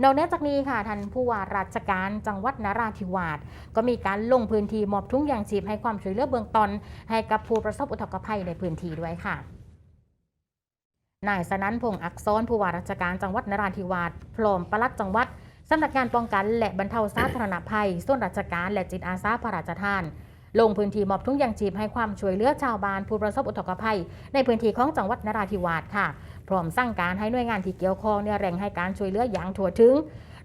นอกเนือจากนี้ค่ะท่านผู้ว่าราชการจังหวัดนราธิวาสก็มีการลงพื้นที่มอบถุงยางชีพให้ความช่วยเหลือเบื้องต้นให้กับผู้ประสบอุทกภัยในพื้นที่ด้วยค่ะนายสนันพงษ์อักษรผู้ว่าราชการจังหวัดนราธิวาสพร้อมปลัดจังหวัดสำนักงานป้องกันและบรรเทาสาธารณภัย ส่วนราชการและจิตอาสาพระราชทาน ลงพื้นที่มอบถุงยางชีพให้ความช่วยเหลือชาวบ้านผู้ประสบอุทกภัย ในพื้นที่ของจังหวัดนราธิวาสค่ะ ร้อมสั่งการให้หน่วยงานที่เกี่ยวข้องเนี่ยเร่งให้การช่วยเหลืออย่างทั่วถึง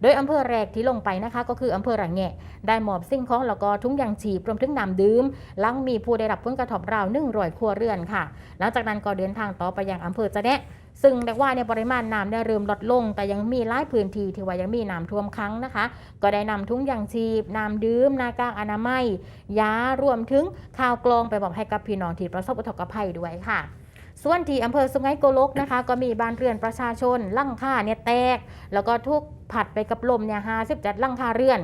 โดยอำเภอแรกที่ลงไปนะคะ ก็คืออำเภอระแงะได้มอบสิ่งของแล้วก็ถุงยางชีพรวมถึงน้ำดื่มหลังมีผู้ได้รับผลกระทบราว1นึ่งร้อยครัวเรือนค่ะ หลังจากนั้นก็เดินทางต่อไปยังอำเภอจะแนะซึ่งเรียกว่าในปริมาณน้ำได้เริ่มลดลง แต่ยังมีหลายพื้นที่ที่ว่ายังมีน้ำท่วมครั้งนะคะ ก็ได้นำถุงยางชีพน้ำดื่มหน้ากากอนามัยยารวมถึงข้าวกลองไปบอกให้กับพี่น้องที่ประสบอุทกภัยด้วยค่ะ ส่วนที่อำเภอสุไหงโกลกนะคะ ก็มีบ้านเรือนประชาชนลั่งค่าเนี่ยแตก แล้วก็ทุกผัดไปกับลมเนี่ยหาสิบจัดลั่งคาเรือน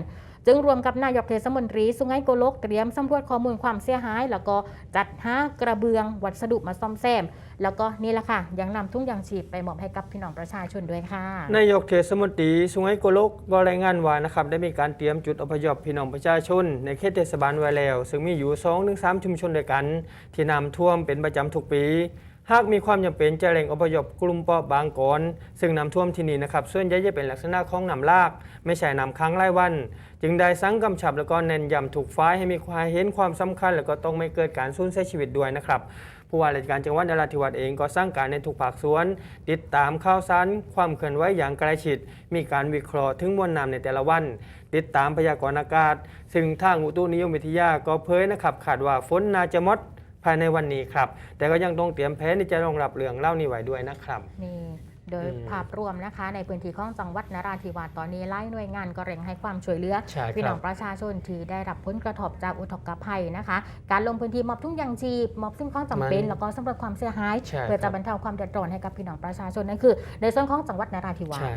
จึงรวมกับนายกเทศมนตรีสุไหงโกลกเตรียมสำรวจข้อมูลความเสียหาย แล้วก็จัดหากระเบื้องวัสดุมาซ่อมแซม แล้วก็นี่แหละค่ะยังนำทุ่งยางชีพไปมอบให้กับพี่น้องประชาชนด้วยค่ะนายกเทศมนตรีสุไหงโกลกก็รายงานว่านะครับได้มีการเตรียมจุดอพยพพี่น้องประชาชน ในเขตเทศบาลไว้แล้ว ซึ่งมีอยู่2-3ถึง3ชุมชนด้วยกัน ที่น้ำท่วมเป็นประจำทุกปี หากมีความจำเป็นจะแหล่งอพยพกลุ่มเปราะบางก่อน ซึ่งน้ำท่วมที่นี่นะครับส่วนใหญ่จะเป็นลักษณะของน้ำลาก ไม่ใช่น้ำค้างรายวัน จึงได้สั่งกำชับแล้วก็เน้นย้ำถูกฝ่ายให้มีความเห็นความสำคัญ แล้วก็ต้องไม่เกิดการสูญเสียชีวิตด้วยนะครับผู้ว่าราชการจังหวัดนราธิวาสเองก็สร้างการในทุกภาคส่วน ติดตามข่าวสารความเคลื่อนไหวอย่างใกล้ชิด มีการวิเคราะห์ถึงมวลน้ำในแต่ละวัน ติดตามพยากรณ์อากาศ ซึ่งทางอุตุนิยมวิทยาก็เผยนะครับคาดว่าฝนนาจะมด ภายในวันนี้ครับ แต่ก็ยังต้องเตรียมแผนที่จะรองรับเรื่องเล่านี้ไว้ด้วยนะครับ นี่โดยอืมภาพรวมนะคะในพื้นที่ของจังหวัดนราธิวาสตอนนี้ไล่หน่วยงานก็เร่งให้ความช่วยเหลือใช่ครับพี่น้องประชาชนที่ได้รับผลกระทบจากอุทกภัยนะคะ การลงพื้นที่มอบทุ่งยางชีพมอบสิ่งของจำเป็นแล้วก็สำหรับความเสียหายใช่เพื่อคจะรับบรรเทาความเดือดร้อนให้กับพี่น้องประชาชนนั่นคือ ในส่วนของจังหวัดนราธิวาสใช่